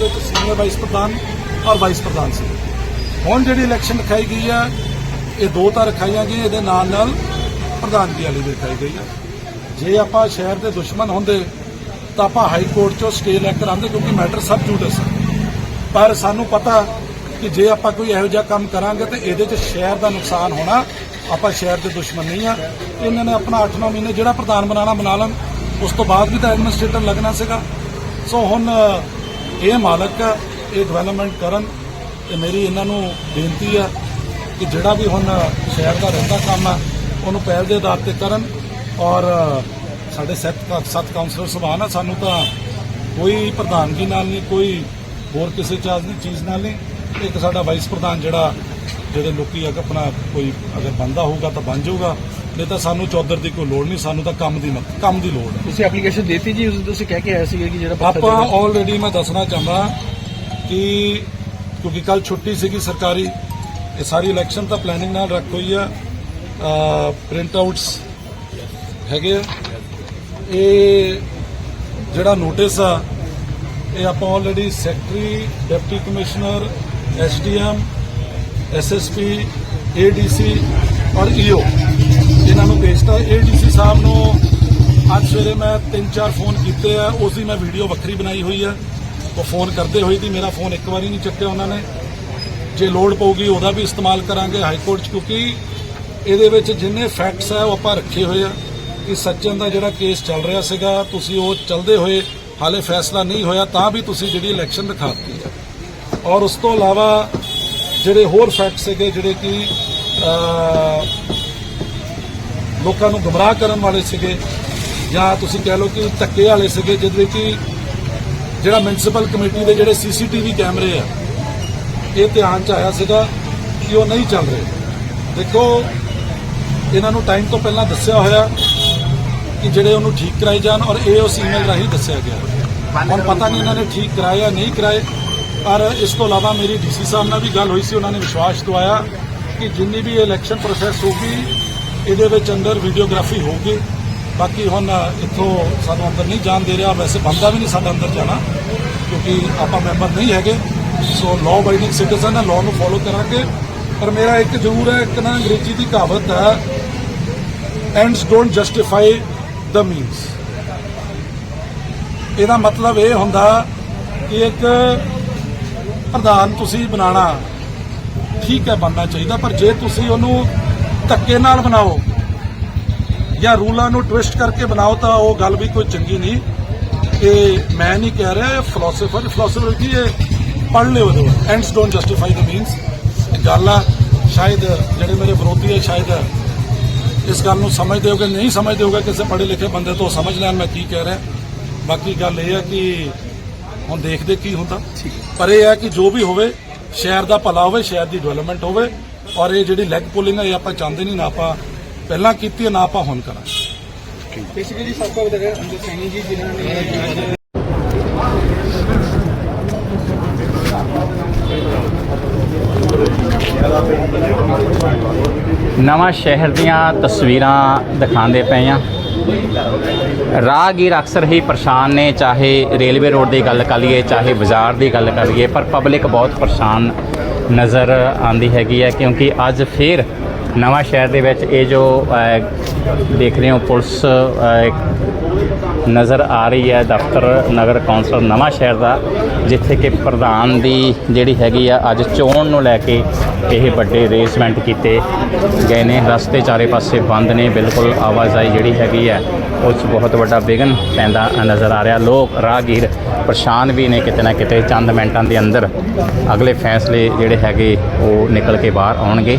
ਉਹਦੇ ਚ senior vice ਪ੍ਰਧਾਨ ਔਰ ਵਾਈਸ ਪ੍ਰਧਾਨ ਸੀ। ਹੁਣ ਜਿਹੜੀ ਇਲੈਕਸ਼ਨ ਰਖਾਈ ਗਈ ਆ, ਇਹ ਦੋ ਤਾਂ ਰਖਾਈਆਂ ਗਈਆਂ, ਇਹਦੇ ਨਾਲ ਨਾਲ ਪ੍ਰਧਾਨਗੀ ਵਾਲੀ ਵੀ ਰਖਾਈ ਗਈ ਆ। ਜੇ ਆਪਾਂ ਸ਼ਹਿਰ ਦੇ ਦੁਸ਼ਮਣ ਹੁੰਦੇ, ਤਾਂ ਆਪਾਂ ਹਾਈ ਕੋਰਟ ਚੋਂ ਸਟੇ ਲੈ ਕੇ ਆਉਂਦੇ ਕਿਉਂਕਿ ਮੈਟਰ ਸਬ ਜੂਡਿਸ ਹੈ। ਪਰ ਸਾਨੂੰ ਪਤਾ ਕਿ ਜੇ ਆਪਾਂ ਕੋਈ ਇਹੋ ਜਿਹਾ ਕੰਮ ਕਰਾਂਗੇ, ਤੇ ਇਹਦੇ 'ਚ ਸ਼ਹਿਰ ਦਾ ਨੁਕਸਾਨ ਹੋਣਾ, ਆਪਾਂ ਸ਼ਹਿਰ ਦੇ ਦੁਸ਼ਮਣ ਨਹੀਂ ਆ। ਇਹਨਾਂ ਨੇ ਆਪਣਾ 8-9 ਮਹੀਨੇ ਜਿਹੜਾ ਪ੍ਰਧਾਨ ਬਣਾਉਣਾ ਬਣਾ ਲੈਣ, ਉਸ ਤੋਂ ਬਾਅਦ ਵੀ ਤਾਂ ਐਡਮਿਨਿਸਟ੍ਰੇਟਰ ਲੱਗਣਾ ਸੀਗਾ। ਸੋ ਹੁਣ ਇਹ ਮਾਲਕ ਆ, ਇਹ ਡਿਵੈਲਪਮੈਂਟ ਕਰਨ ਤੇ ਮੇਰੀ ਇਹਨਾਂ ਨੂੰ ਬੇਨਤੀ ਆ ਕਿ ਜਿਹੜਾ ਵੀ ਹੁਣ ਸ਼ਹਿਰ ਦਾ ਰਹਿੰਦਾ ਕੰਮ ਆ ਉਹਨੂੰ ਪਹਿਲ ਦੇ ਆਧਾਰ ਤੇ ਕਰਨ ਔਰ ਸਾਡੇ ਸੱਤ ਸੱਤ ਕਾਉਂਸਲਰ ਸਭਾਨ ਆ ਸਾਨੂੰ ਤਾਂ ਕੋਈ ਪ੍ਰਧਾਨਗੀ ਨਾਲ ਨਹੀਂ ਕੋਈ ਹੋਰ ਕਿਸੇ ਚਾਜ਼ ਦੀ ਚੀਜ਼ ਨਾਲ ਨਹੀਂ। ਇੱਕ ਸਾਡਾ ਵਾਈਸ ਪ੍ਰਧਾਨ ਜਿਹੜਾ ਜਿਹੜੇ ਲੋਕੀ ਅਗਰ ਆਪਣਾ ਕੋਈ ਅਗਰ ਬੰਦਾ ਹੋਊਗਾ ਤਾਂ ਬਣ ਜਾਊਗਾ। ਨਹੀਂ ਤਾਂ ਸਾਨੂੰ ਚੌਧਰ ਦੀ ਕੋਈ ਲੋੜ ਨਹੀਂ ਸਾਨੂੰ ਤਾਂ ਕੰਮ ਦੀ ਕੰਮ ਦੀ ਲੋੜ ਹੈ ਤੁਸੀਂ ਐਪਲੀਕੇਸ਼ਨ ਦਿੱਤੀ ਜੀ ਉਸ ਦਿਨ ਤੁਸੀਂ ਕਹਿ ਕੇ ਆਏ ਸੀਗੇ ਕਿ ਜਿਹੜਾ ਪੱਤਰ ਆਪਾਂ ਜਿਹੜਾ- ਆਲਰੇਡੀ ਮੈਂ ਦੱਸਣਾ ਚਾਹੁੰਦਾ ਕਿ ਕਿਉਂਕਿ ਕੱਲ ਛੁੱਟੀ ਸੀਗੀ ਸਰਕਾਰੀ ਇਹ ਸਾਰੀ ਇਲੈਕਸ਼ਨ ਤਾਂ ਪਲੈਨਿੰਗ ਨਾਲ ਰੱਖ ਹੋਈ ਆ ਪ੍ਰਿੰਟ ਆਊਟਸ ਹੈਗੇ ਆ। ਇਹ ਜਿਹੜਾ ਨੋਟਿਸ ਆ ਇਹ ਆਪਾਂ already secretary deputy commissioner SDM SSP ADC ਔਰ ਈਓ ਇਹਨਾਂ ਨੂੰ ਭੇਜਤਾ ਏਡੀਸੀ ਸਾਹਿਬ ਨੂੰ ਅੱਜ ਸਵੇਰੇ ਮੈਂ ਤਿੰਨ ਚਾਰ ਫੋਨ ਕੀਤੇ ਆ। ਉਸ ਦੀ ਮੈਂ ਵੀਡੀਓ ਵੱਖਰੀ ਬਣਾਈ ਹੋਈ ਆ। ਉਹ ਫੋਨ ਕਰਦੇ ਹੋਏ ਦੀ ਮੇਰਾ ਫੋਨ ਇੱਕ ਵਾਰੀ ਨਹੀਂ ਚੱਕਿਆ ਉਹਨਾਂ ਨੇ। ਜੇ ਲੋੜ ਪਊਗੀ ਉਹਦਾ ਵੀ ਇਸਤੇਮਾਲ ਕਰਾਂਗੇ ਹਾਈ ਕੋਰਟ 'ਚ, ਕਿਉਂਕਿ ਇਹਦੇ ਵਿੱਚ ਜਿੰਨੇ ਫੈਕਟਸ ਆ ਉਹ ਆਪਾਂ ਰੱਖੇ ਹੋਏ ਆ ਕਿ ਸੱਚਨ ਦਾ ਜਿਹੜਾ ਕੇਸ ਚੱਲ ਰਿਹਾ ਸੀਗਾ, ਤੁਸੀਂ ਉਹ ਚੱਲਦੇ ਹੋਏ ਹਾਲੇ ਫੈਸਲਾ ਨਹੀਂ ਹੋਇਆ, ਤਾਂ ਵੀ ਤੁਸੀਂ ਜਿਹੜੀ ਇਲੈਕਸ਼ਨ ਦਿਖਾਤੀ ਹੈ ਔਰ ਉਸ ਤੋਂ ਇਲਾਵਾ ਜਿਹੜੇ ਹੋਰ ਫੈਕਟ ਸੀਗੇ, ਜਿਹੜੇ ਕਿ ਲੋਕਾਂ ਨੂੰ ਗਮਰਾਹ ਕਰਨ ਵਾਲੇ ਸੀਗੇ ਜਾਂ ਤੁਸੀਂ ਕਹਿ ਲਓ ਕਿ ਧੱਕੇ ਵਾਲੇ ਸੀਗੇ, ਜਿਹਦੇ ਕਿ ਜਿਹੜਾ ਮਿਊਨਿਸਪਲ ਕਮੇਟੀ ਦੇ ਜਿਹੜੇ ਸੀਸੀਟੀਵੀ ਕੈਮਰੇ ਆ, ਇਹ ਧਿਆਨ ਚ ਆਇਆ ਸੀਗਾ ਕਿ ਉਹ ਨਹੀਂ ਚੱਲ ਰਹੇ। ਦੇਖੋ, ਇਹਨਾਂ ਨੂੰ ਟਾਈਮ ਤੋਂ ਪਹਿਲਾਂ ਦੱਸਿਆ ਹੋਇਆ ਕਿ ਜਿਹੜੇ ਉਹਨੂੰ ਠੀਕ ਕਰਾਏ ਜਾਣ ਔਰ ਇਹ ਉਸ ਈਮੇਲ ਰਾਹੀਂ ਦੱਸਿਆ ਗਿਆ। ਹੁਣ ਪਤਾ ਨਹੀਂ ਇਹਨਾਂ ਨੇ ਠੀਕ ਕਰਾਏ ਜਾਂ ਨਹੀਂ ਕਰਾਏ, ਪਰ ਇਸ ਤੋਂ ਇਲਾਵਾ ਮੇਰੀ ਡੀਸੀ ਸਾਹਿਬ ਨਾਲ ਵੀ ਗੱਲ ਹੋਈ ਸੀ, ਉਹਨਾਂ ਨੇ ਵਿਸ਼ਵਾਸ ਦਵਾਇਆ ਕਿ ਜਿੰਨੀ ਵੀ ਇਲੈਕਸ਼ਨ ਪ੍ਰੋਸੈਸ ਹੋਊਗੀ ਇਹਦੇ ਵਿੱਚ ਅੰਦਰ ਵੀਡੀਓਗ੍ਰਾਫੀ ਹੋਊਗੀ। ਬਾਕੀ ਹੁਣ ਇੱਥੋਂ ਸਾਨੂੰ ਅੰਦਰ ਨਹੀਂ ਜਾਣ ਦੇ ਰਿਹਾ। ਵੈਸੇ ਬੰਦਾ ਵੀ ਨਹੀਂ ਸਾਡਾ ਅੰਦਰ ਜਾਣਾ, ਕਿਉਂਕਿ ਆਪਾਂ ਮੈਂਬਰ ਨਹੀਂ ਹੈਗੇ। ਸੋ ਲਾਅ ਬਾਈਡਿੰਗ ਸਿਟੀਜ਼ਨ ਹੈ ਲਾਅ ਨੂੰ ਫੋਲੋ ਕਰਾਂਗੇ। ਪਰ ਮੇਰਾ ਇੱਕ ਜ਼ਰੂਰ ਹੈ, ਇੱਕ ਨਾ ਅੰਗਰੇਜ਼ੀ ਦੀ ਕਹਾਵਤ ਹੈ ends don't justify the means ਇਹਦਾ ਮਤਲਬ ਇਹ ਹੁੰਦਾ ਕਿ ਇੱਕ ਪ੍ਰਧਾਨ ਤੁਸੀਂ ਬਣਾਣਾ ਠੀਕ ਹੈ, ਬਣਨਾ ਚਾਹੀਦਾ। ਪਰ ਜੇ ਤੁਸੀਂ ਉਹਨੂੰ ਧੱਕੇ ਨਾਲ ਬਣਾਓ ਜਾਂ ਰੂਲਾਂ ਨੂੰ ਟਵਿਸਟ ਕਰਕੇ ਬਣਾਓ ਤਾਂ ਉਹ ਗੱਲ ਵੀ ਕੋਈ ਚੰਗੀ ਨਹੀਂ। ਇਹ ਮੈਂ ਨਹੀਂ ਕਹਿ ਰਿਹਾ ਇਹ ਫਿਲਾਸਫਰ ਫਿਲਾਸਫਰ ਕੀ ਇਹ? ਪੜ੍ਹ ਲਿਓ ਉਹਦੇ ends don't justify the means ਗੱਲ ਆ ਸ਼ਾਇਦ ਜਿਹੜੇ ਮੇਰੇ ਵਿਰੋਧੀ ਹੈ ਸ਼ਾਇਦ ਇਸ ਗੱਲ ਨੂੰ ਸਮਝਦੇ ਹੋਗੇ ਨਹੀਂ ਸਮਝਦੇ ਹੋਗੇ ਕਿਸੇ ਪੜ੍ਹੇ ਲਿਖੇ ਬੰਦੇ ਤੋਂ ਸਮਝ ਲੈਣ ਮੈਂ ਕੀ ਕਹਿ ਰਿਹਾ। ਬਾਕੀ ਗੱਲ ਇਹ ਹੈ ਕਿ ਹੁਣ ਦੇਖਦੇ ਕੀ ਹੁੰਦਾ। ਪਰ ਇਹ ਹੈ ਕਿ ਜੋ ਵੀ ਹੋਵੇ ਸ਼ਹਿਰ ਦਾ ਭਲਾ ਹੋਵੇ ਸ਼ਹਿਰ ਦੀ ਡਿਵੈਲਪਮੈਂਟ ਹੋਵੇ ਔਰ ਇਹ ਜਿਹੜੀ ਲੈਗ ਪੁਲਿੰਗ ਹੈ ਇਹ ਆਪਾਂ ਚਾਹੁੰਦੇ ਨਹੀਂ ਨਾ ਆਪਾਂ ਪਹਿਲਾਂ ਕੀਤੀ ਹੈ ਨਾ ਆਪਾਂ ਹੁਣ ਕਰਾਂਗੇ। ਬੇਸਿਕਲੀ ਸਭ ਤੋਂ ਵਧੇਰੇ ਅੰਦਰ ਸੈਣੀ ਜੀ ਜਿਨ੍ਹਾਂ ਨੇ ਨਵਾਂ ਸ਼ਹਿਰ ਦੀਆਂ ਤਸਵੀਰਾਂ ਦਿਖਾਉਂਦੇ ਪਏ ਆ ਰਾਹਗੀਰ ਅਕਸਰ ਹੀ ਪਰੇਸ਼ਾਨ ਨੇ ਚਾਹੇ ਰੇਲਵੇ ਰੋਡ ਦੀ ਗੱਲ ਕਰ ਲਈਏ ਚਾਹੇ ਬਾਜ਼ਾਰ ਦੀ ਗੱਲ ਕਰ ਲਈਏ ਪਰ ਪਬਲਿਕ ਬਹੁਤ ਪਰੇਸ਼ਾਨ ਨਜ਼ਰ ਆਂਦੀ ਹੈਗੀ ਹੈ ਕਿਉਂਕਿ ਅੱਜ ਫੇਰ ਨਵਾਂ ਸ਼ਹਿਰ ਦੇ ਵਿੱਚ ਇਹ ਜੋ ਅ, ਦੇਖ ਰਹੇ ਹੋ ਪੁਲਿਸ ਨਜ਼ਰ ਆ ਰਹੀ ਹੈ ਦਫ਼ਤਰ ਨਗਰ ਕੌਂਸਲ ਨਵਾਂ ਸ਼ਹਿਰ ਦਾ ਜਿੱਥੇ ਕਿ ਪ੍ਰਧਾਨ ਦੀ ਜਿਹੜੀ ਹੈਗੀ ਆ ਅੱਜ ਚੋਣ ਨੂੰ ਲੈ ਕੇ ਇਹ ਵੱਡੇ ਰੇਸਮੈਂਟ ਕੀਤੇ ਗਏ ਨੇ। ਰਸਤੇ ਚਾਰੇ ਪਾਸੇ ਬੰਦ ਨੇ ਬਿਲਕੁਲ ਆਵਾਜਾਈ ਜਿਹੜੀ ਹੈਗੀ ਹੈ ਉਸ 'ਚ ਬਹੁਤ ਵੱਡਾ ਵਿਘਨ ਪੈਂਦਾ ਨਜ਼ਰ ਆ ਰਿਹਾ। ਲੋਕ ਰਾਹਗੀਰ ਪਰੇਸ਼ਾਨ ਵੀ ਨੇ ਕਿਤੇ ਨਾ ਕਿਤੇ ਚੰਦ ਮਿੰਟਾਂ ਦੇ ਅੰਦਰ ਅਗਲੇ ਫੈਸਲੇ ਜਿਹੜੇ ਹੈਗੇ ਉਹ ਨਿਕਲ ਕੇ ਬਾਹਰ ਆਉਣਗੇ।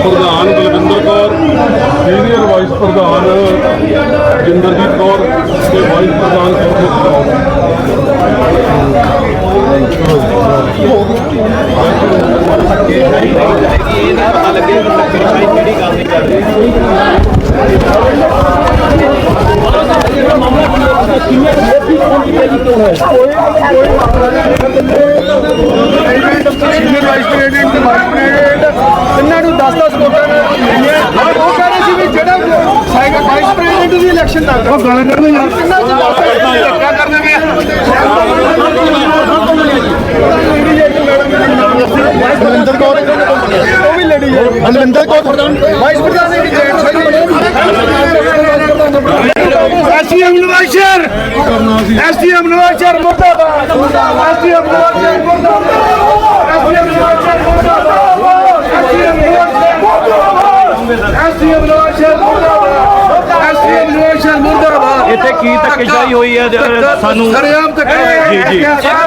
ਪ੍ਰਧਾਨ ਬਲਵਿੰਦਰ ਕੌਰ ਸੀਨੀਅਰ ਵਾਈਸ ਪ੍ਰਧਾਨ ਜਿੰਦਰਜੀਤ ਕੌਰ ਤੇ ਵਾਈਸ ਪ੍ਰਧਾਨ Sukhmat Kaur senior vice president ਤੇ ਵਾਈਸ ਪ੍ਰੈਜ਼ੀਡੈਂਟ ਇਹਨਾਂ ਨੂੰ 10-10 ਵੋਟਾਂ ਨੇ ਉਹ ਕਹਿ ਰਹੇ ਸੀ ਵੀ ਜਿਹੜਾ ਸਾਈਕਲ ਵਾਈਸ ਪ੍ਰੈਜ਼ੀਡੈਂਟ ਦੀ ਇਲੈਕਸ਼ਨ ਨਾ ਕਰੋ ਗਾਲਾਂ ਕੱਢਦੇ ਯਾਰ ਕਿੰਨਾ ਧੱਕਾ ਕਰਦੇ ਬਲਵਿੰਦਰ ਕੌਰ। ਉਹ ਵੀ ਲੜੀ ਹੈ। ਬਲਵਿੰਦਰ ਕੌਰ। ਵਾਈਸ ਪ੍ਰਧਾਨ ਦੀ ਐਸਡੀਐਮ ਨਵਾਸ਼ਰ ਐਸਡੀਐਮ ਨਵਾਸ਼ਰ ਮੁਰਦਾਬਾਦ। ਐਸਡੀਐਮ ਨਵਾਸ਼ਰ ਮੁਰਦਾਬਾਦ। ਐਸਡੀਐਮ ਨਵਾਸ਼ਰ ਮੁਰਦਾਬਾਦ। ਐਸਡੀਐਮ ਨਵਾਸ਼ਰ ਮੁਰਦਾਬਾਦ। ਐਸਡੀਐਮ ਨਵਾਸ਼ਰ ਮੁਰਦਾਬਾਦ ਐਸਡੀਐਮ ਨਵਾਸ਼ਰ ਮੁਰਦਾਬਾਦ ਇੱਥੇ ਕੀ ਧੱਕੇਸ਼ਾਹੀ ਹੋਈ ਹੈ ਜਿਹੜਾ ਸਾਨੂੰ ਸਰੇਆਮ ਤੱਕ ਜੀ, ਜੀ। ਕਰਾਂ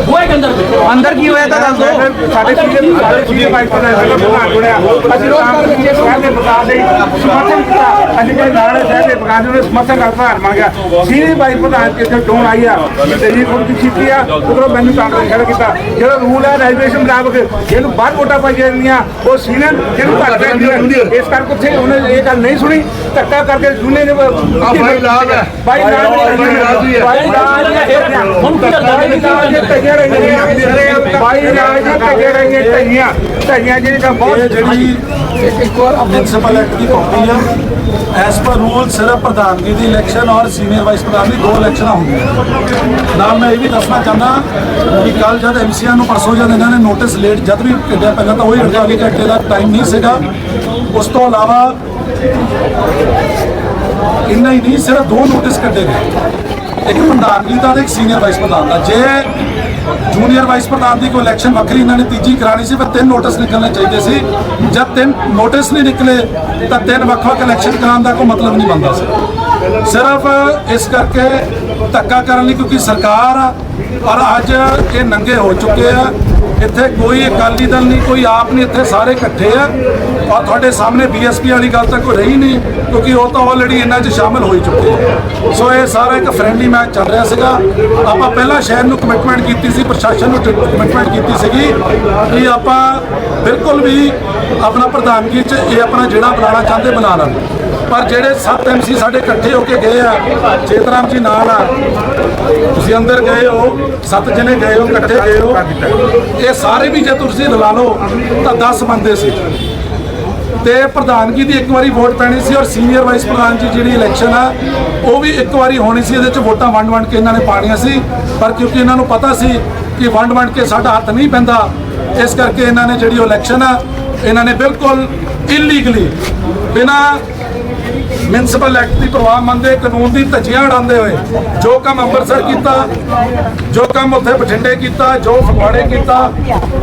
ਦੋ ਦੇ ਅੰਦਰ ਕੀ ਹੋਇਆ ਤਾਂ ਦੱਸ ਦਿਓ ਸਾਡੇ ਸੀਨੀਅਰ ਸਾਡੇ ਸੀਨੀਅਰ ਵਾਈਸ ਪ੍ਰੈਜ਼ੀਡੈਂਟ ਪ੍ਰਧਾਨ ਜੁੜਿਆ ਅਸੀਂ ਰੋਜ਼ ਕਰਕੇ ਸ਼ਹਿਰ ਦੇ ਵਿਕਾਸ ਲਈ ਸਮਰਥਨ ਕੀਤਾ ਅਸੀਂ ਜਿਹੜੇ ਨਾਲ ਸ਼ਹਿਰ ਦੇ ਨੂੰ ਸਮਰਥਨ ਕਰ ਪ੍ਰਧਾਨ ਬਣ ਗਿਆ ਸੀਨੀਅਰ ਵਾਈਸ ਪ੍ਰਧਾਨ ਕਿ ਇੱਥੇ ਚੋਣ ਆਈ ਆ ਤੇ ਜੀ ਕੋਲ ਕੀਤੀ ਆ ਉਧਰੋਂ ਮੈਨੂੰ ਕਾਂਗਰਸ ਖੜਾ ਕੀਤਾ ਜਿਹੜਾ ਰੂਲ ਹੈ ਰੈਜੂਏਸ਼ਨ ਮੁਤਾਬਕ ਜਿਹਨੂੰ ਬਾਹਰ ਵੋਟਾਂ ਪਾਈ ਜਾਂਦੀਆਂ ਉਹ ਸੀਨੀਅਰ ਜਿਹਨੂੰ ਘੱਟ ਪੈਂਦੀਆਂ ਇਸ ਕਰਕੇ ਉੱਥੇ ਉਹਨੇ ਇਹ ਗੱਲ ਨਹੀਂ ਸੁਣੀ। ਧੱਕਾ ਕਰਕੇ ਜੂਨੇ ਨੇ ਆ ਬਾਈ ਲਾਜ ਹੈ। ਬਾਈ ਲਾਜ ਬਾਈ ਲਾਜ ਹੁਣ ਕੀ ਕਰਦਾ ਬਾਈ ਰਾਜ ਦੀ ਟੱਗੇ ਰਹੀਆਂ ਟਈਆਂ ਟਈਆਂ ਜਿਹੜੀ ਤਾਂ ਇਹ ਬਹੁਤ ਜਿਹੜੀ ਮਿਊਨਿਸਪਲ ਐਕਟ ਦੀ ਕਾਪੀ ਆ ਐਸ ਪਰ ਰੂਲ ਸਿਰਫ ਪ੍ਰਧਾਨਗੀ ਦੀ ਇਲੈਕਸ਼ਨ ਔਰ ਸੀਨੀਅਰ ਵਾਈਸ ਪ੍ਰਧਾਨ ਦੀ ਦੋ ਇਲੈਕਸ਼ਨਾਂ ਹੁੰਦੀਆਂ। ਨਾਲ ਮੈਂ ਇਹ ਵੀ ਦੱਸਣਾ ਚਾਹੁੰਦਾ ਕਿ ਕੱਲ ਜਦ ਐਮਸੀਆਂ ਨੂੰ ਪਰਸੋਂ ਜਦ ਇਹਨਾਂ ਨੇ ਨੋਟਿਸ ਲੇਟ ਜਦ ਵੀ ਕੱਢਿਆ ਪਹਿਲਾਂ ਤਾਂ ਉਹੀ 48 ਘੰਟੇ ਦਾ ਟਾਈਮ ਨਹੀਂ ਸੀਗਾ। ਉਸ ਤੋਂ ਇਲਾਵਾ ਇੰਨਾ ਹੀ ਨਹੀਂ, ਸਿਰਫ ਦੋ ਨੋਟਿਸ ਕੱਢੇ ਗਏ। ਇੱਕ ਪ੍ਰਧਾਨਗੀ ਦਾ ਤੇ ਇੱਕ ਸੀਨੀਅਰ ਵਾਈਸ ਪ੍ਰਧਾਨ ਦਾ। ਜੇ ਜੂਨੀਅਰ ਵਾਈਸ ਪ੍ਰਧਾਨ ਦੀ ਕੋਈ ਇਲੈਕਸ਼ਨ ਵੱਖਰੀ, ਇਹਨਾਂ ਨੇ ਤੀਜੀ ਕਰਾਣੀ ਸੀ, ਫਿਰ ਤਿੰਨ ਨੋਟਿਸ ਨਿਕਲਣੇ ਚਾਹੀਦੇ ਸੀ। ਜਦ ਤਿੰਨ ਨੋਟਿਸ ਨਹੀਂ ਨਿਕਲੇ, ਤਾਂ ਤਿੰਨ ਵੱਖ-ਵੱਖ ਇਲੈਕਸ਼ਨ ਕਰਾਉਣ ਦਾ ਕੋਈ ਮਤਲਬ ਨਹੀਂ ਬਣਦਾ ਸੀ। ਸਿਰਫ ਇਸ ਕਰਕੇ ਧੱਕਾ ਕਰਨ ਲਈ ਕਿਉਂਕਿ ਸਰਕਾਰ ਔਰ ਅੱਜ ਇਹ ਨੰਗੇ ਹੋ ਚੁੱਕੇ ਆ। ਇੱਥੇ ਕੋਈ ਅਕਾਲੀ ਦਲ ਨਹੀਂ, ਕੋਈ ਆਪ ਨਹੀਂ, ਇੱਥੇ ਸਾਰੇ ਇਕੱਠੇ ਆ। ਔਰ ਤੁਹਾਡੇ ਸਾਹਮਣੇ ਬੀਐਸਪੀ ਵਾਲੀ ਗੱਲ ਤਾਂ ਕੋਈ ਰਹੀ ਨਹੀਂ, ਕਿਉਂਕਿ ਉਹ ਤਾਂ ਆਲਰੇਡੀ ਇਹਨਾਂ 'ਚ ਸ਼ਾਮਲ ਹੋ ਹੀ ਚੁੱਕੇ ਆ। ਸੋ ਇਹ ਸਾਰਾ ਇੱਕ ਫਰੈਂਡਲੀ ਮੈਚ ਚੱਲ ਰਿਹਾ ਸੀਗਾ। ਆਪਾਂ ਪਹਿਲਾਂ ਸ਼ਹਿਰ ਨੂੰ ਕਮਿਟਮੈਂਟ ਕੀਤੀ ਸੀ, ਪ੍ਰਸ਼ਾਸਨ ਨੂੰ ਕਮਿਟਮੈਂਟ ਕੀਤੀ ਸੀਗੀ ਕਿ ਆਪਾਂ ਬਿਲਕੁਲ ਵੀ ਆਪਣਾ ਪ੍ਰਧਾਨਗੀ 'ਚ ਇਹ ਆਪਣਾ ਜਿਹੜਾ ਬਣਾਉਣਾ ਚਾਹੁੰਦੇ ਬਣਾ ਲਾਂਗੇ ਪਰ ਜਿਹੜੇ 7 ਐਮਸੀ ਸਾਡੇ ਇਕੱਠੇ ਹੋ ਕੇ ਗਏ ਆ, ਚੇਤਰਾਮ ਜੀ ਨਾਲ ਆ। ਤੁਸੀਂ ਅੰਦਰ ਗਏ ਹੋ, ਸੱਤ ਜਣੇ ਗਏ ਹੋ, ਇਕੱਠੇ ਗਏ ਹੋ। ਇਹ ਸਾਰੇ ਵੀ ਜੇ ਤੁਸੀਂ ਰਲਾ ਲਓ, ਤਾਂ 10 ਬੰਦੇ ਸੀ। ਤੇ ਪ੍ਰਧਾਨਗੀ ਦੀ ਇੱਕ ਵਾਰੀ ਵੋਟ ਪੈਣੀ ਸੀ ਔਰ ਸੀਨੀਅਰ ਵਾਈਸ ਪ੍ਰਧਾਨ ਜੀ ਜਿਹੜੀ ਇਲੈਕਸ਼ਨ ਆ, ਉਹ ਵੀ ਇੱਕ ਵਾਰੀ ਹੋਣੀ ਸੀ। ਇਹਦੇ ਚ ਵੋਟਾਂ ਵੰਡ ਵੰਡ ਕੇ ਇਹਨਾਂ ਨੇ ਪਾਣੀਆਂ ਸੀ। ਪਰ ਕਿਉਂਕਿ ਇਹਨਾਂ ਨੂੰ ਪਤਾ ਸੀ ਕਿ ਵੰਡ ਵੰਡ ਕੇ ਸਾਡਾ ਹੱਥ ਨਹੀਂ ਪੈਂਦਾ, ਇਸ ਕਰਕੇ ਇਹਨਾਂ ਨੇ ਜਿਹੜੀ ਇਲੈਕਸ਼ਨ ਆ, ਇਹਨਾਂ ਨੇ ਬਿਲਕੁਲ ਇਲੀਗਲੀ ਬਿਨਾਂ ਮਿਊਨਿਸਪਲ ਐਕਟ ਦੀ ਪ੍ਰਵਾਹ ਮੰਨਦੇ ਕਾਨੂੰਨ ਦੀ ਧੱਜੀਆਂ ਉਡਾਉਂਦੇ ਹੋਏ ਜੋ ਕੰਮ ਅੰਮ੍ਰਿਤਸਰ ਕੀਤਾ ਜੋ ਕੰਮ ਉੱਥੇ ਬਠਿੰਡੇ ਕੀਤਾ ਜੋ ਫਗਵਾੜੇ ਕੀਤਾ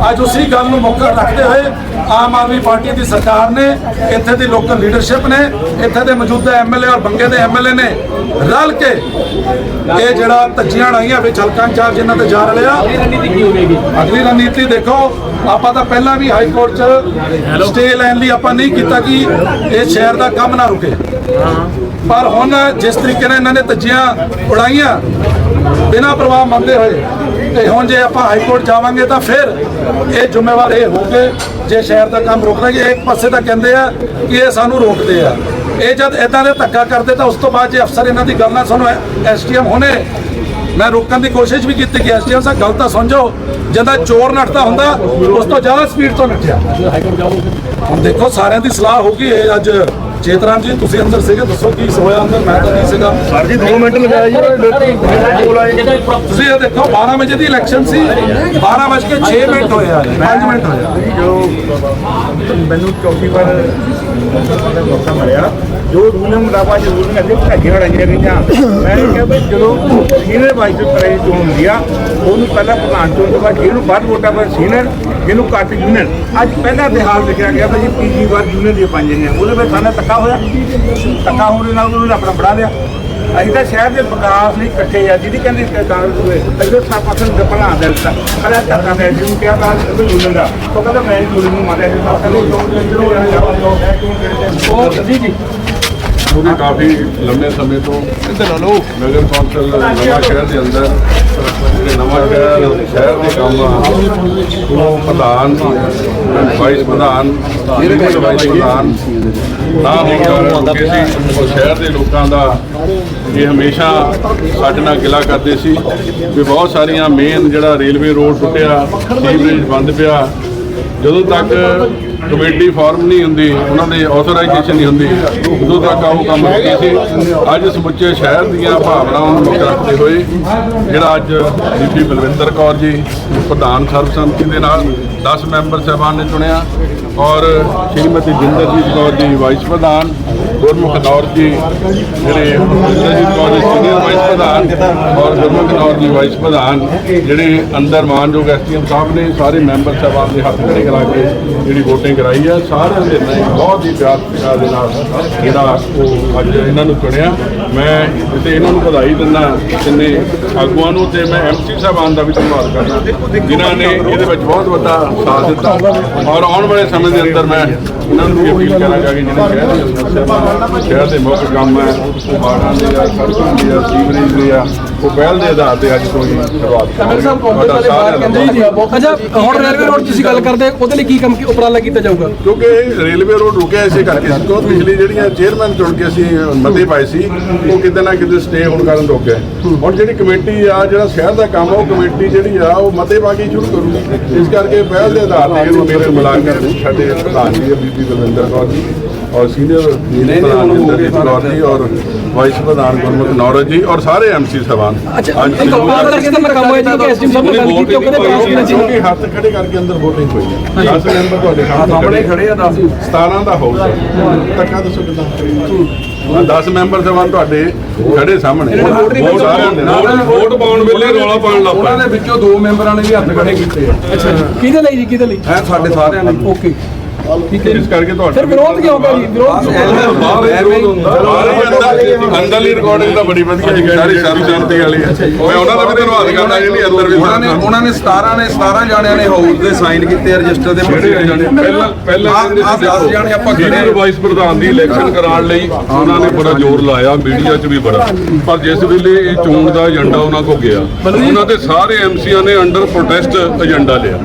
ਅੱਜ ਉਸੇ ਗੱਲ ਨੂੰ ਮੁੱਖ ਰੱਖਦੇ ਹੋਏ ਆਮ ਆਦਮੀ ਪਾਰਟੀ ਦੀ ਸਰਕਾਰ ਨੇ ਇੱਥੇ ਦੀ ਲੋਕਲ ਲੀਡਰਸ਼ਿਪ ਨੇ ਇੱਥੇ ਦੇ ਮੌਜੂਦਾ ਐਮਐਲਏ ਔਰ ਬੰਗੇ ਦੇ ਐਮਐਲਏ ਨੇ ਰਲ ਕੇ ਇਹ ਜਿਹੜਾ ਧੱਜੀਆਂ ਉਡਾਈਆਂ ਵਿੱਚ ਹਲਕਾ ਇੰਚਾਰਜ ਜਿਨ੍ਹਾਂ ਤੇ ਜਾ ਹੋਵੇਗੀ ਅਗਲੀ ਰਣਨੀਤੀ ਦੇਖੋ ਆਪਾਂ ਤਾਂ ਪਹਿਲਾਂ ਵੀ ਹਾਈ ਕੋਰਟ 'ਚ ਸਟੇ ਲੈਣ ਲਈ ਆਪਾਂ ਨਹੀਂ ਕੀਤਾ ਕਿ ਇਹ ਸ਼ਹਿਰ ਦਾ ਕੰਮ ਨਾ ਰੁਕੇ। ਪਰ ਹੁਣ ਜਿਸ ਤਰੀਕੇ ਨਾਲ ਇਹਨਾਂ ਨੇ ਤੱਜੀਆਂ ਉਡਾਈਆਂ, ਬਿਨਾਂ ਪ੍ਰਵਾਹ ਮੰਨਦੇ ਹੋਏ, ਤੇ ਹੁਣ ਜੇ ਆਪਾਂ ਹਾਈ ਕੋਰਟ ਜਾਵਾਂਗੇ ਤਾਂ ਫਿਰ ਇਹ ਜ਼ਿੰਮੇਵਾਰ ਇਹ ਹੋਗੇ ਜੇ ਸ਼ਹਿਰ ਦਾ ਕੰਮ ਰੋਕਣਾ ਕਿ ਇੱਕ ਪਾਸੇ ਤਾਂ ਕਹਿੰਦੇ ਆ ਕਿ ਇਹ ਸਾਨੂੰ ਰੋਕਦੇ ਆ। ਇਹ ਜਦ ਇਦਾਂ ਦੇ ਧੱਕਾ ਕਰਦੇ ਤਾਂ ਉਸ ਤੋਂ ਬਾਅਦ ਜੇ ਅਫਸਰ ਇਹਨਾਂ ਦੀ ਗੱਲ ਨਾ ਸੁਣੋ ਐਸਟੀਐਮ ਹੋਣੇ, ਮੈਂ ਰੋਕਣ ਦੀ ਕੋਸ਼ਿਸ਼ ਵੀ ਕੀਤੀ ਕਿ ਐਸਟੀਐਮ ਸਾਹਿਬ ਗੱਲ ਤਾਂ ਸਮਝੋ ਜਦੋਂ ਚੋਰ ਨੱਠਦਾ ਹੁੰਦਾ, ਉਸ ਤੋਂ ਜ਼ਿਆਦਾ ਸਪੀਡ ਤੋਂ ਨੱਠਿਆ। ਹੁਣ ਦੇਖੋ ਸਾਰਿਆਂ ਦੀ ਸਲਾਹ ਹੋਗੀ ਇਹ ਅੱਜ ਚੇਤਰਾਮ ਜੀ ਤੁਸੀਂ ਅੰਦਰ ਸੀਗੇ ਦੱਸੋ ਕੀ ਹੋਇਆ ਅੰਦਰ? ਮੈਂ ਤਾਂ ਨਹੀਂ ਸੀਗਾ। ਸਰ ਜੀ 2 ਮਿੰਟ ਲਗਾਇਆ ਜੀ ਕੋਲ ਆਏ। ਤੁਸੀਂ ਇਹ ਦੇਖੋ 12 ਵਜੇ ਦੀ ਇਲੈਕਸ਼ਨ ਸੀ 12 ਵਜੇ ਕੇ 6 ਮਿੰਟ ਹੋਏ ਆ। 5 ਮਿੰਟ ਹੋਏ ਆ। ਜੋ ਮੈਨੂੰ ਚੌਥੀ ਵਾਰ ਦਾ ਮੌਕਾ ਮਿਲਿਆ ਜੋ ਰੂਲ ਮੁਤਾਬਕ ਜੋ ਰੂਲ ਕਹਿੰਦੇ ਭੱਜੀਆਂ ਲੜਾਈਆਂ ਗਈਆਂ। ਮੈਂ ਜਦੋਂ ਸੀਨੀਅਰ ਵਾਈਸ ਪ੍ਰੈਜ਼ੀਡੈਂਟ ਚੋਣ ਹੁੰਦੀ ਆ, ਉਹਨੂੰ ਪਹਿਲਾਂ ਪ੍ਰਧਾਨ ਚੋਣ ਤੋਂ ਬਾਅਦ ਇਹਨੂੰ ਬਾਅਦ ਵੋਟਾਂ ਪਰ ਸੀਨੀਅਰ ਜਿਹਨੂੰ ਘੱਟ ਯੂਨੀਅਨ ਅੱਜ ਪਹਿਲਾ ਇਤਿਹਾਸ ਲਿਖਿਆ ਗਿਆ ਵੀ ਜੀ ਤੀਜੀ ਵਾਰ ਦੀਆਂ ਪਾਈਆਂ ਗਈਆਂ ਉਹਦੇ ਵਿੱਚ ਸਾਨੂੰ ਧੱਕਾ ਹੋਇਆ। ਧੱਕਾ ਹੋਣ ਨਾਲ ਉਹਨੇ ਆਪਣਾ ਬੜਾ ਲਿਆ। ਅਸੀਂ ਤਾਂ ਸ਼ਹਿਰ ਦੇ ਵਿਕਾਸ ਲਈ ਇਕੱਠੇ ਆ, ਜਿਹਦੀ ਕਹਿੰਦੇ ਕਿ ਕਾਂਗਰਸ ਹੋਏ ਅਗਲੇ ਸਾ ਪਾਸੇ ਨੂੰ ਬਣਾ ਦਿੱਤਾ। ਅਰੇ ਧੱਕਾ ਦੇ ਜਿਹਨੂੰ ਕਿਹਾ ਤਾਂ ਉਹ ਜੁਲਨ ਦਾ। ਉਹ ਕਹਿੰਦਾ ਮੈਂ ਯੂਨੀਅਨ ਨੂੰ ਮਾਰਿਆ ਸੀ। ਕਹਿੰਦੇ ਜੋ ਜੋ ਉਹ ਜੀ ਜੀ। ਉਹਦੇ ਕਾਫੀ ਲੰਮੇ ਸਮੇਂ ਤੋਂ ਨਗਰ ਕੌਂਸਲ ਨਵਾਂ ਸ਼ਹਿਰ ਦੇ ਅੰਦਰ, ਜਿਹੜੇ ਨਵਾਂ ਸ਼ਹਿਰ ਸ਼ਹਿਰ ਦੇ ਕੰਮ ਆ। ਉਹ ਪ੍ਰਧਾਨ ਵਾਈਸ ਪ੍ਰਧਾਨ ਜਿਹੜੇ ਵਾਈਸ ਪ੍ਰਧਾਨ, ਨਾ ਹੋ ਚੁੱਕੇ ਸੀ, ਉਹ ਸ਼ਹਿਰ ਦੇ ਲੋਕਾਂ ਦਾ। ਇਹ ਹਮੇਸ਼ਾ ਸਾਡੇ ਨਾਲ ਗਿਲਾ ਕਰਦੇ ਸੀ। ਵੀ ਬਹੁਤ ਸਾਰੀਆਂ ਮੇਨ ਜਿਹੜਾ ਰੇਲਵੇ ਰੋਡ ਟੁੱਟਿਆ, ਸੀਵਰੇਜ ਬੰਦ ਪਿਆ। ਜਦੋਂ ਤੱਕ ਕਮੇਟੀ ਫਾਰਮ ਨਹੀਂ ਹੁੰਦੀ, ਉਹਨਾਂ ਦੇ ਆਥੋਰਾਈਜੇਸ਼ਨ ਨਹੀਂ ਹੁੰਦੀ। ਉਦੋਂ ਤੱਕ ਉਹ ਕੰਮ ਕਰਦੇ ਸੀ। ਅੱਜ ਸਮੁੱਚੇ ਸ਼ਹਿਰ ਦੀਆਂ ਭਾਵਨਾਵਾਂ ਨੂੰ ਰੱਖਦੇ ਹੋਏ, ਜਿਹੜਾ ਅੱਜ ਬੀਬੀ ਬਲਵਿੰਦਰ ਕੌਰ ਜੀ, ਪ੍ਰਧਾਨ ਸਰਬਸੰਮਤੀ ਦੇ ਨਾਲ 10 ਮੈਂਬਰ ਸਾਹਿਬਾਨ ਨੇ ਚੁਣਿਆ ਔਰ ਸ਼੍ਰੀਮਤੀ ਜਿੰਦਰਜੀਤ ਕੌਰ ਜੀ ਵਾਈਸ ਪ੍ਰਧਾਨ ਗੁਰਮੁਖ ਨੌਰ ਜੀ, ਜਿਹੜੇ ਜਿੰਦਰਜੀਤ ਕੌਰ ਦੇ ਸੀਨੀਅਰ ਵਾਈਸ ਪ੍ਰਧਾਨ, ਔਰ ਗੁਰਮੁਖ ਨੌਰ ਜੀ ਵਾਈਸ ਪ੍ਰਧਾਨ, ਜਿਹੜੇ ਅੰਦਰ ਮਾਨਯੋਗ ਐਸਟੀਐਮ ਸਾਹਿਬ ਨੇ, ਸਾਰੇ ਮੈਂਬਰ ਸਾਹਿਬਾਨ ਦੇ ਹੱਥ ਖੜੇ ਕਰਾ ਕੇ ਜਿਹੜੀ ਵੋਟਿੰਗ ਕਰਾਈ ਹੈ ਸਾਰਿਆਂ ਦੇ ਨਾਲ ਬਹੁਤ ਹੀ ਪਿਆਰ ਪਿਆਰ ਦੇ ਨਾਲ ਜਿਹੜਾ ਉਹ ਅੱਜ ਇਹਨਾਂ ਨੂੰ ਚੁਣਿਆ। ਮੈਂ ਤੇ ਇਹਨਾਂ ਨੂੰ ਵਧਾਈ ਦਿੰਦਾ ਤਿੰਨੇ ਆਗੂਆਂ ਨੂੰ ਤੇ ਮੈਂ ਐਮਸੀ ਸਾਹਿਬਾਨ ਦਾ ਵੀ ਧੰਨਵਾਦ ਕਰਦਾ। ਜਿਨ੍ਹਾਂ ਨੇ ਇਹਦੇ ਵਿੱਚ ਬਹੁਤ ਵੱਡਾ ਸਾਥ ਦਿੱਤਾ। ਔਰ ਆਉਣ ਵਾਲੇ ਸਮੇਂ ਦੇ ਅੰਦਰ ਮੈਂ ਉਹਨਾਂ ਨੂੰ ਵੀ ਅਪੀਲ ਕਰਾਂਗਾ ਕਿ ਜਿਹੜੇ ਸ਼ਹਿਰ ਦੇ ਸਮੱਸਿਆਵਾਂ ਸ਼ਹਿਰ ਦੇ ਮੁੱਖ ਕੰਮ ਹੈ ਉਹ ਬਾੜਾਂ ਦੇ ਆ, ਸੜਕਾਂ ਦੇ ਆ, ਸੀਵਰੇਜ ਦੇ ਆ ਉਹ ਪਹਿਲ ਦੇ ਆਧਾਰ ਤੇ ਅੱਜ ਤੋਂ ਹੀ ਸ਼ੁਰੂਆਤ ਕਰਾਂਗੇ ਸਾਹਿਬ ਕਾਂਗਰਸ ਵਾਲੇ ਬਾਹਰ ਕਹਿੰਦੇ ਜੀ ਅੱਛਾ ਹੁਣ ਰੇਲਵੇ ਰੋਡ ਤੁਸੀਂ ਗੱਲ ਕਰਦੇ ਉਹਦੇ ਲਈ ਕੀ ਕੰਮ ਕੀ ਉਪਰਾਲਾ ਕੀਤਾ ਜਾਊਗਾ? ਕਿਉਂਕਿ ਰੇਲਵੇ ਰੋਡ ਰੁਕਿਆ ਇਸੇ ਕਰਕੇ ਸੀ ਕਿਉਂ? ਪਿਛਲੀ ਜਿਹੜੀਆਂ ਚੇਅਰਮੈਨ ਚੁਣ ਕੇ ਅਸੀਂ ਮਤੇ ਪਾਏ ਸੀ ਉਹ ਕਿਤੇ ਨਾ ਕਿਤੇ ਸਟੇ ਹੋਣ ਕਾਰਨ ਰੁਕ ਗਏ। ਹੁਣ ਜਿਹੜੀ ਕਮੇਟੀ ਆ ਜਿਹੜਾ ਸ਼ਹਿਰ ਦਾ ਕੰਮ ਆ ਉਹ ਕਮੇਟੀ ਜਿਹੜੀ ਆ ਉਹ ਮਤੇ ਪਾ ਕੇ ਸ਼ੁਰੂ ਕਰੂਗੀ। ਇਸ ਕਰਕੇ ਪਹਿਲ ਦੇ ਆਧਾਰ ਤੇ ਇਹਨੂੰ ਮੇਰੇ ਮੁਲਾਕਾਤ ਸਾਡੇ ਪ੍ਰਧਾਨ ਜੀ ਬੀਬੀ ਬਲਵਿੰਦਰ ਕੌਰ ਜੀ। ਔਰ ਸੀਨੀਅਰ ਪ੍ਰਧਾਨ ਜਿੰਦਰਜੀਤ ਕੌਰ ਜੀ ਔਰ ਵਾਈਸ ਪ੍ਰਧਾਨ ਗੁਰਮੁਖ ਨੌਰਜ ਜੀ ਔਰ ਸਾਰੇ ਐਮਸੀ ਸਾਹਿਬਾਨ। ਅੱਛਾ ਇੱਕ ਉਪਰਾਲਾ ਕਿਸ ਤਰ੍ਹਾਂ ਕੰਮ ਹੋਇਆ ਜੀ ਕਿ ਐਸਡੀਐਮ ਸਾਹਿਬ ਨੇ ਗੱਲ ਕੀਤੀ ਉਹ ਕਹਿੰਦੇ ਬਰਾਬਰ ਨਹੀਂ ਕਿਉਂਕਿ ਹੱਥ ਖੜੇ ਕਰਕੇ ਅੰਦਰ VOTING ਹੋਈ ਹੈ। 10 ਮੈਂਬਰ ਤੁਹਾਡੇ ਸਾਹਮਣੇ ਖੜੇ ਆ 10 17 ਦਾ ਹਾਊਸ ਹੈ ਧੱਕਾ ਦੱਸੋ ਕਿਦਾਂ? 10 ਮੈਂਬਰ ਸਭਾਨ ਤੁਹਾਡੇ ਖੜੇ ਸਾਹਮਣੇ। ਵੋਟ ਸਾਰਿਆਂ ਦੇ ਨਾਲ ਵੋਟ ਪਾਉਣ ਵੇਲੇ ਰੌਲਾ ਪਾਉਣ ਲੱਗ ਉਹਨਾਂ ਦੇ ਵਿੱਚੋਂ ਦੋ ਮੈਂਬਰਾਂ ਨੇ ਵੀ ਹੱਥ ਖੜੇ ਕੀਤੇ ਆ। ਅੱਛਾ ਕਿਹਦੇ ਲਈ ਜੀ ਕਿਹਦੇ ਲਈ? ਐ ਸਾਡੇ ਸਾਰਿਆਂ ਓਕੇ। ਇਸ ਕਰਕੇ ਤੁਹਾਡੇ ਫਿਰ ਵਿਰੋਧ ਕਿਉਂ ਪਿਆ ਜੀ ਵਿਰੋਧ ਹੀ ਅੰਦਰਲੀ ਰਿਕਾਰਡਿੰਗ ਤਾਂ ਬੜੀ ਵਧੀਆ ਹੈ। ਸਾਰੀ ਸਰਬਸੰਮਤੀ ਵਾਲੀ ਹੈ। ਮੈਂ ਉਹਨਾਂ ਦਾ ਵੀ ਧੰਨਵਾਦ ਕਰਦਾ ਜਿਹੜੀ ਅੰਦਰ ਵੀ ਉਹਨਾਂ ਨੇ ਉਹਨਾਂ ਨੇ 17 ਨੇ 17 ਜਾਣਿਆਂ ਨੇ ਹਾਊਸ ਦੇ ਸਾਈਨ ਕੀਤੇ ਆ ਰਜਿਸਟਰ ਦੇ ਆ ਪਹਿਲਾਂ ਪਹਿਲਾਂ ਸੀ ਦਸ ਜਾਣੇ ਆਪਾਂ ਖੜੇ ਜਿਹੜੇ ਵਾਈਸ ਪ੍ਰਧਾਨ ਦੀ ਇਲੈਕਸ਼ਨ ਕਰਾਉਣ ਲਈ ਉਹਨਾਂ ਨੇ ਬੜਾ ਜ਼ੋਰ ਲਾਇਆ ਮੀਡੀਆ 'ਚ ਵੀ ਬੜਾ। ਪਰ ਜਿਸ ਵੇਲੇ ਇਹ ਚੋਣ ਦਾ ਏਜੰਡਾ ਉਹਨਾਂ ਕੋ ਗਿਆ ਉਹਨਾਂ ਦੇ ਸਾਰੇ ਐਮਸੀਆਂ ਨੇ ਅੰਡਰ ਪ੍ਰੋਟੈਸਟ ਏਜੰਡਾ ਲਿਆ।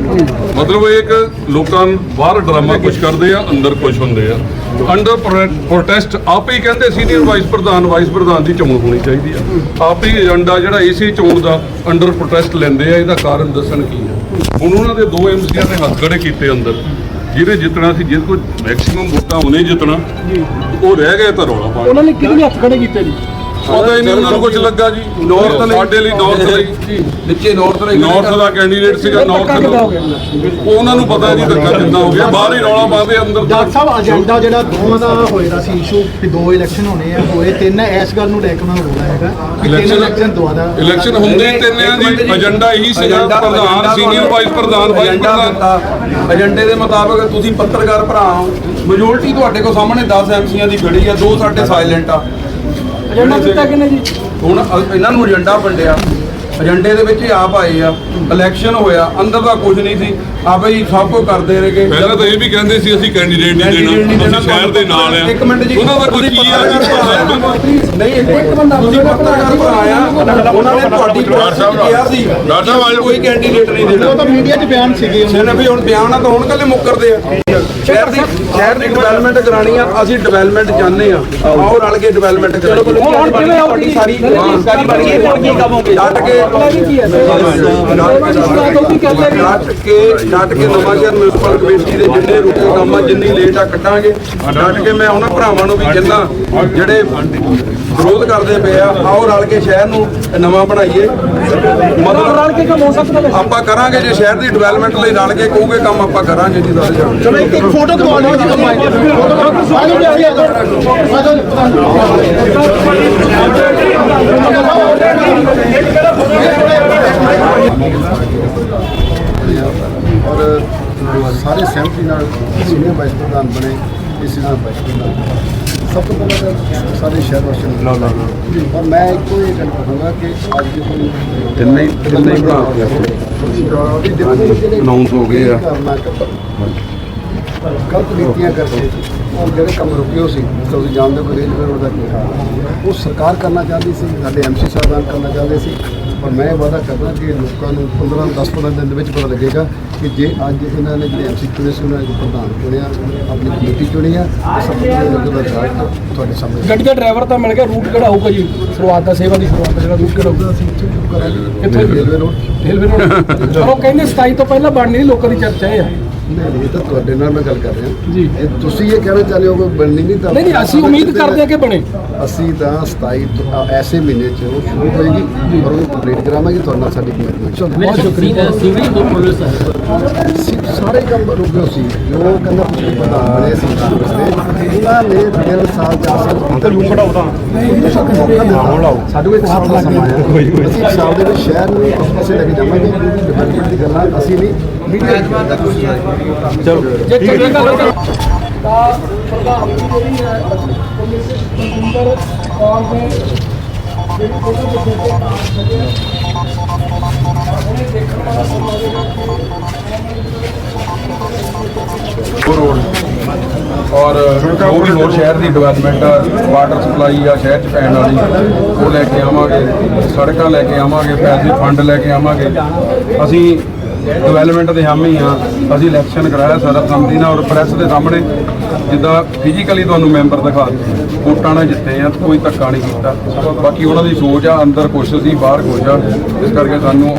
ਮਤਲਬ ਇਹ ਇੱਕ ਲੋਕਾਂ ਬਾਹਰ ਡਰਾਮਾ ਕੁਝ ਕਰਦੇ ਆ, ਅੰਦਰ ਕੁਝ ਹੁੰਦੇ ਆ। ਅੰਡਰ ਪ੍ਰੋਟੈਸਟ ਆਪੇ ਹੀ ਕਹਿੰਦੇ ਸੀਨੀਅਰ ਵਾਈਸ ਪ੍ਰਧਾਨ ਵਾਈਸ ਪ੍ਰਧਾਨ ਦੀ ਚੋਣ ਹੋਣੀ ਚਾਹੀਦੀ ਆ। ਆਪੇ ਹੀ ਏਜੰਡਾ ਜਿਹੜਾ ਇਸੇ ਚੋਣ ਦਾ ਅੰਡਰ ਪ੍ਰੋਟੈਸਟ ਲੈਂਦੇ ਆ, ਇਹਦਾ ਕਾਰਨ ਦੱਸਣ ਕੀ ਹੈ ਹੁਣ ਉਹਨਾਂ ਦੇ ਦੋ ਐਮਸੀਆਂ ਨੇ ਹੱਥ ਖੜੇ ਕੀਤੇ ਅੰਦਰ। ਜਿਹਨੇ ਜਿੱਤਣਾ ਸੀ, ਜਿਹਦੇ ਕੋਲ ਮੈਕਸਿਮਮ ਵੋਟਾਂ ਉਹਨੇ ਜਿੱਤਣਾ। ਉਹ ਰਹਿ ਗਏ ਤਾਂ ਰੌਲਾ ਪਾ ਉਹਨਾਂ ਨੇ ਕਿਹਦੇ ਹੱਥ ਖੜੇ ਕੀਤੇ ਜੀ? ਪਤਾ ਹੀ ਨਹੀਂ ਉਹਨਾਂ ਨੂੰ ਕੁਝ ਲੱਗਾ ਜੀ। North ਲਈ- ਸਾਡੇ ਲਈ ਨਾਰਥ ਲਈ। ਵਿੱਚੇ ਨਾਰਥ ਲਈ ਨਾਰਥ ਦਾ ਕੈਂਡੀਡੇਟ ਸੀਗਾ ਨਾਰਥ ਉਹ ਉਹਨਾਂ ਨੂੰ ਪਤਾ ਜੀ ਧੱਕਾ ਕਿੱਦਾਂ ਹੋ ਗਿਆ। ਬਾਹਰ ਹੀ ਰੌਲਾ ਪਾਉਂਦੇ ਅੰਦਰ। ਡਾਕਟਰ ਸਾਹਿਬ ਏਜੰਡਾ ਜਿਹੜਾ ਦੋਵਾਂ ਦਾ ਹੋਏਗਾ ਸੀ ਇਸ਼ੂ ਕਿ ਦੋ ਇਲੈਕਸ਼ਨ ਹੋਣੇ ਆ ਹੋਏ ਤਿੰਨ ਇਸ ਗੱਲ ਨੂੰ ਲੈ ਕੇ ਉਹਨਾਂ ਨੂੰ ਹੈਗਾ ਕਿ ਤਿੰਨ ਇਲੈਕਸ਼ਨ ਦੁਆਰਾ ਇਲੈਕਸ਼ਨ ਹੁੰਦੇ ਹੀ ਤਿੰਨ ਆ ਜੀ। ਏਜੰਡਾ ਇਹੀ ਸੀਗਾ ਪ੍ਰਧਾਨ ਸੀਨੀਅਰ ਵਾਈਸ ਪ੍ਰਧਾਨ ਵਾਈਸ ਪ੍ਰਧਾਨ। ਦਿੱਤਾ ਏਜੰਡੇ ਦੇ ਮੁਤਾਬਕ ਤੁਸੀਂ ਪੱਤਰਕਾਰ ਭਰਾ ਹੋ। ਮੈਜੋਰਟੀ ਤੁਹਾਡੇ ਕੋਲ ਸਾਹਮਣੇ 10 ਐਮਸੀਆਂ ਦੀ ਖੜੀ ਆ ਦੋ ਸਾਡੇ ਸਾਇਲੈਂਟ ਆ। ਏਜੰਡਾ ਦਿੱਤਾ ਕਿਨੇ ਜੀ? ਹੁਣ ਅ- ਇਹਨਾਂ ਨੂੰ ਏਜੰਡਾ ਵੰਡਿਆ ਏਜੰਡੇ ਦੇ ਵਿੱਚ ਇਹ ਆਪ ਆਏ ਆ ਇਲੈਕਸ਼ਨ ਹੋਇਆ ਅੰਦਰ ਦਾ ਕੁਝ ਨਹੀਂ ਸੀ ਆਪੇ ਹੀ ਸਭ ਕੁਝ ਕਰਦੇ ਰਹੇਗੇ ਪਹਿਲਾਂ ਤਾਂ ਇਹ ਵੀ ਕਹਿੰਦੇ ਸੀ ਅਸੀਂ ਕੈਂਡੀਡੇਟ ਨਹੀਂ ਦੇਣਾ ਅਸੀਂ ਸ਼ਹਿਰ ਦੇ ਨਾਲ ਆ। ਇੱਕ ਮਿੰਟ ਜੀ ਉਹਨਾਂ ਦਾ ਕੋਈ ਕੀ ਆ। ਨਹੀਂ ਇੱਕ ਬੰਦਾ ਤੁਸੀਂ ਪੱਤਰਕਾਰ ਭਰਾ ਆ। ਉਹਨਾਂ ਨੇ ਤੁਹਾਡੀ ਡਾਕਟਰ ਸਾਹਿਬ ਕਿਹਾ ਸੀ ਡਾਕਟਰ ਸਾਹਿਬ। ਕੋਈ ਕੈਂਡੀਡੇਟ ਨਹੀਂ ਦੇਣਾ। ਉਹ ਤਾਂ ਮੀਡੀਆ 'ਚ ਬਿਆਨ ਸੀਗੇ ਉਹਨਾਂ ਵੀ ਹੁਣ ਬਿਆਨ ਆ ਤਾਂ ਹੁਣ ਕੱਲੇ ਮੁੱਕਰਦੇ ਆ। ਸ਼ਹਿਰ ਦੀ ਸ਼ਹਿਰ ਦੀ ਡਿਵੈਲਪਮੈਂਟ ਕਰਾਣੀ ਆ ਅਸੀਂ ਡਿਵੈਲਪਮੈਂਟ ਚਾਹੁੰਦੇ ਆ। ਆਓ ਰਲ ਕੇ ਡਿਵੈਲਪਮੈਂਟ ਕਰਾਂਗੇ ਹੁਣ ਕਿਵੇਂ ਆਉਗੀ ਸਾਰੀ ਸਾਰੀ ਬਣ ਗਈ ਹੁਣ ਕੀ ਕੰਮ ਹੋਗੇ ਡਟ ਕੇ ਹੈ ਡਟ ਕੇ ਡਟ ਕੇ ਨਵਾਂ ਸ਼ਹਿਰ ਮਿਊਨਿਸਪਲ ਕਮੇਟੀ ਦੇ ਜਿੰਨੇ ਰੁਕੇ ਕੰਮ ਆ ਜਿੰਨੀ ਲੇਟ ਆ ਕੱਟਾਂਗੇ ਡਟ ਕੇ ਮੈਂ ਉਹਨਾਂ ਭਰਾਵਾਂ ਨੂੰ ਵੀ ਕਹਿੰਦਾ ਜਿਹੜੇ ਵਿਰੋਧ ਕਰਦੇ ਪਏ ਆ ਆਓ ਰਲ ਕੇ ਸ਼ਹਿਰ ਨੂੰ ਨਵਾਂ ਬਣਾਈਏ। ਮਤਲਬ ਰਲ ਕੇ ਕੰਮ ਹੋ ਸਕਦਾ ਹੈ। ਆਪਾਂ ਕਰਾਂਗੇ ਜੇ ਸ਼ਹਿਰ ਦੀ ਡਿਵੈਲਪਮੈਂਟ ਲਈ ਰਲ ਕੇ ਕਹੋਗੇ ਕੰਮ ਆਪਾਂ ਕਰਾਂਗੇ ਜੀ ਸਾਰੇ ਜਾਣੇ ਚਲੋ ਇੱਕ ਫੋਟੋ ਦਿਖਾ ਲਓ ਜੀ। ਫੋਟੋ ਆਜੋ ਔਰ ਸਾਰੇ ਸਹਿਮਤੀ ਨਾਲ ਸੀਨੀਅਰ ਵਾਈਸ ਪ੍ਰਧਾਨ ਬਣੇ ਇਸੇ ਨਾਲ ਵਾਈਸ ਪ੍ਰਧਾਨ ਸਭ ਤੋਂ ਪਹਿਲਾਂ ਤਾਂ ਸਾਰੇ ਸ਼ਹਿਰ ਵਾਸੀਆਂ ਨੂੰ ਲਾ ਲਾ ਔਰ ਮੈਂ ਇੱਕੋ ਇਹ ਗੱਲ ਕਹੂੰਗਾ ਕਿ ਅੱਜ ਦੇ ਕੋਈ ਤਿੰਨੇ ਤਿੰਨੇ ਭਰਾ ਅਨਾਉਂਸ ਹੋ ਗਏ ਆ। ਗਲਤ ਨੀਤੀਆਂ ਕਰਕੇ ਉਹ ਜਿਹੜੇ ਕੰਮ ਰੁਕੇ ਹੋ ਸੀ ਤੁਸੀਂ ਜਾਣਦੇ ਹੋ ਕਿ ਰੇਲਵੇ ਰੋਡ ਦਾ ਕੀ ਹਾਲ ਹੈ। ਉਹ ਸਰਕਾਰ ਕਰਨਾ ਚਾਹੁੰਦੀ ਸੀ ਸਾਡੇ ਐਮਸੀ ਸਾਹਿਬਾਨ ਕਰਨਾ ਚਾਹੁੰਦੇ ਸੀ ਪਰ ਮੈਂ ਇਹ ਵਾਅਦਾ ਕਰਦਾ ਕਿ ਲੋਕਾਂ ਨੂੰ 15 10 15 ਦਿਨ ਦੇ ਵਿੱਚ ਪਤਾ ਲੱਗੇਗਾ ਕਿ ਜੇ ਅੱਜ ਇਹਨਾਂ ਨੇ ਜਿਹੜੇ ਐਮਸੀ ਚੁਣੇ ਸੀ ਉਹਨਾਂ ਨੇ ਪ੍ਰਧਾਨ ਚੁਣਿਆ ਆਪਣੀ ਕਮੇਟੀ ਚੁਣੀ ਆ ਤੇ ਸਭ ਤੋਂ ਲੱਗਦਾ ਰਿਜ਼ਲਟ ਤੁਹਾਡੇ ਸਾਹਮਣੇ ਗੱਡੀ ਦਾ ਡਰਾਈਵਰ ਤਾਂ ਮਿਲ ਗਿਆ ਰੂਟ ਕਿਹੜਾ ਹੋਊਗਾ ਜੀ? ਸ਼ੁਰੂਆਤ ਦਾ ਸੇਵਾ ਦੀ ਸ਼ੁਰੂਆਤ ਦਾ ਜਿਹੜਾ ਰੂਟ ਕਿਹੜਾ ਹੋਊਗਾ? ਅਸੀਂ ਚੁੱਪ ਕਰਾਂਗੇ। ਕਿੱਥੇ? Railway road. Railway road. ਚਲੋ ਕਹਿੰਦੇ 27 ਤੋਂ ਪਹਿਲਾਂ ਬਣਨੀ ਲੋਕਾਂ ਦੀ ਚਰਚਾ ਆ। ਨਹੀਂ ਇਹ ਤਾਂ ਤੁਹਾਡੇ ਨਾਲ ਮੈਂ ਗੱਲ ਕਰ ਰਿਹਾ। ਜੀ। ਇਹ ਤੁਸੀਂ ਇਹ ਕਹਿਣਾ ਚਾਹੁੰਦੇ ਹੋ ਕਿ ਬਣਨੀ ਨਹੀਂ ਤਾਂ ਨਹੀਂ ਨਹੀਂ ਅਸੀਂ ਉਮੀਦ ਕਰਦੇ ਹਾਂ ਕਿ ਬਣੇ। ਅਸੀਂ ਤਾਂ 27 ਤੋਂ ਐਸੇ ਮਹੀਨੇ 'ਚ ਉਹ ਸ਼ੁਰੂ ਹੋਏਗੀ ਔਰ ਉਹਨੂੰ ਕੰਪਲੀਟ ਕਰਾਵਾਂਗੇ ਤੁਹਾਡੇ ਨਾਲ ਸਾਡੀ ਕਮਿਟਮੈਂਟ ਚਲੋ ਬਹੁਤ ਸ਼ੁਕਰੀਆ। ਸੀ- ਸਾਰੇ। ਕੰਮ ਰੁਕੇ ਹੋ ਸੀ ਜੋ ਕਹਿੰਦਾ ਤੁਸੀਂ ਪ੍ਰਧਾਨ ਬਣੇ ਸੀ ਕਾਂਗਰਸ ਦੇ ਉਹਨਾਂ ਨੇ ਤਿੰਨ ਸਾਲ ਚਾਰ ਸਾਲ ਅੰਦਰ ਨੂੰ ਪੜਾਉਦਾ ਸਾਡੇ ਕੋਲ ਇੱਕ ਸਾਲ ਦਾ ਸਮਾਂ ਹੈ। ਅਸੀਂ ਇੱਕ ਸਾਲ ਦੇ ਵਿੱਚ ਸ਼ਹਿਰ ਨੂੰ ਉਸ ਪਾਸੇ ਲੈ ਕੇ ਜਾਵਾਂਗੇ। ਡਿਵੈਲਪਮੈਂਟ ਦੀ ਗੱਲਾਂ ਅਸੀਂ ਨਹੀਂ ਮੀਡੀਆ ਜੇ ਚੰਗੀ ਗੱਲ ਤਾਂ ਪ੍ਰਧਾਨ ਜਿਹੜੀ ਹੈ ਕਮਿਸ਼ਨ ਨੰਬਰ ਔਰ ਦੇ ਜਿਹੜੀ ਉਹਨਾਂ ਦੇ ਬੇਟੇ ਨਾਮ ਸਕੇ ਉਹਨੇ ਦੇਖਣ ਵਾਲਾ ਸਮਾਂ ਹੋਵੇਗਾ ਉਹ ਰੋਡ ਔਰ ਜੋ ਵੀ ਹੋਰ ਸ਼ਹਿਰ ਦੀ ਡਿਵੈਲਪਮੈਂਟ ਆ ਵਾਟਰ ਸਪਲਾਈ ਆ, ਸ਼ਹਿਰ ਚ ਪੈਣ ਵਾਲੀ। ਉਹ ਲੈ ਕੇ ਆਵਾਂਗੇ, ਸੜਕਾਂ ਲੈ ਕੇ ਆਵਾਂਗੇ, ਪੈਸੇ ਫੰਡ ਲੈ ਕੇ ਆਵਾਂਗੇ। ਅਸੀਂ ਡਿਵੈਲਪਮੈਂਟ ਦੇ ਹਾਮੀ ਆ। ਅਸੀਂ ਇਲੈਕਸ਼ਨ ਕਰਾਇਆ ਸਰਬਸੰਮਤੀ ਨਾਲ ਔਰ ਪ੍ਰੈਸ ਦੇ ਸਾਹਮਣੇ ਜਿੱਦਾਂ ਫਿਜ਼ੀਕਲੀ ਤੁਹਾਨੂੰ ਮੈਂਬਰ ਦਿਖਾ ਦਿੱਤੇ। ਵੋਟਾਂ ਨਾਲ ਜਿੱਤੇ ਆ ਕੋਈ ਧੱਕਾ ਨਹੀਂ ਕੀਤਾ। ਬਾਕੀ ਉਹਨਾਂ ਦੀ ਸੋਚ ਆ ਅੰਦਰ ਕੁਛ ਸੀ ਬਾਹਰ ਕੁਛ ਆ। ਇਸ ਕਰਕੇ ਸਾਨੂੰ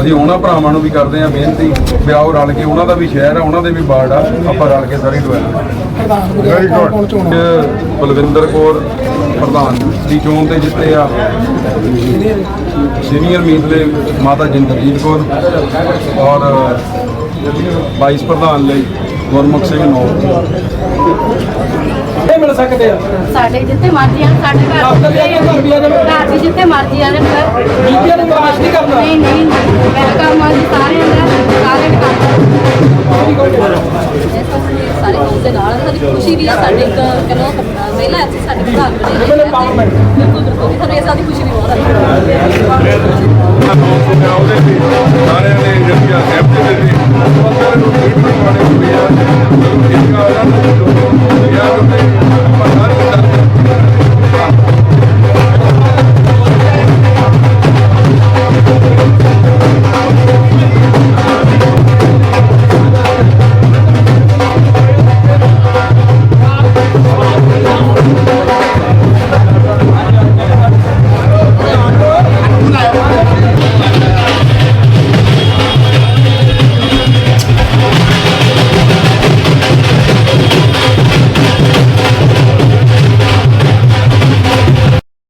ਅਸੀਂ ਉਹਨਾਂ ਭਰਾਵਾਂ ਨੂੰ ਵੀ ਕਰਦੇ ਆ ਬੇਨਤੀ ਵੀ ਆਓ ਰਲ ਕੇ ਉਹਨਾਂ ਦਾ ਵੀ ਸ਼ਹਿਰ ਆ ਉਹਨਾਂ ਦੇ ਵੀ ਵਾਰਡ ਆ ਆਪਾਂ ਰਲ ਕੇ ਸਾਰੀ ਡਿਵੈਲਪਮੈਂਟ ਚੋਣ ਬਲਵਿੰਦਰ ਕੌਰ ਪ੍ਰਧਾਨ ਦੀ ਚੋਣ ਤੇ ਜਿੱਤੇ ਆ ਸੀਨੀਅਰ ਮੀਤਲੇ ਮਾਤਾ ਜਿੰਦਰਜੀਤ ਕੌਰ ਔਰ ਵਾਈਸ ਪ੍ਰਧਾਨ ਲਈ ਗੁਰਮੁਖ ਸਿੰਘ ਨੌਰ ਇਹ ਮਿਲ ਸਕਦੇ ਆ। ਸਾਡੇ ਜਿੱਥੇ ਮਰਜ਼ੀ ਆ ਸਾਡੇ ਘਰ ਦਫ਼ਤਰ ਜਾ ਕੇ ਘਰ ਵੀ ਆ ਜਾਓ। ਘਰ ਵੀ ਜਿੱਥੇ ਮਰਜ਼ੀ ਆ ਜਾਣ ਸਰ ਬੀਬੀਆਂ ਨੂੰ ਨਿਰਾਸ਼ ਨਹੀਂ ਕਰਨਾ। ਨਹੀਂ ਨਹੀਂ ਵੈਲਕਮ ਆ ਜੀ ਸਾਰਿਆਂ ਦਾ ਸਾਰੇ ਟਿਕਾਣੇ ਸਾਰੇ ਉਸ ਦੇ ਨਾਲ ਸਾਡੀ ਖੁਸ਼ੀ ਵੀ ਆ ਸਾਡੇ ਇੱਕ ਕਹਿੰਦਾ ਮਹਿਲਾ ਐਸੀ ਸਾਡੇ ਪ੍ਰਧਾਨ ਬਣੇ Women empowerment. ਬਿਲਕੁਲ ਬਿਲਕੁਲ। ਸਾਨੂੰ ਇਸ ਦੀ ਖੁਸ਼ੀ ਵੀ ਬਹੁਤ ਹੈ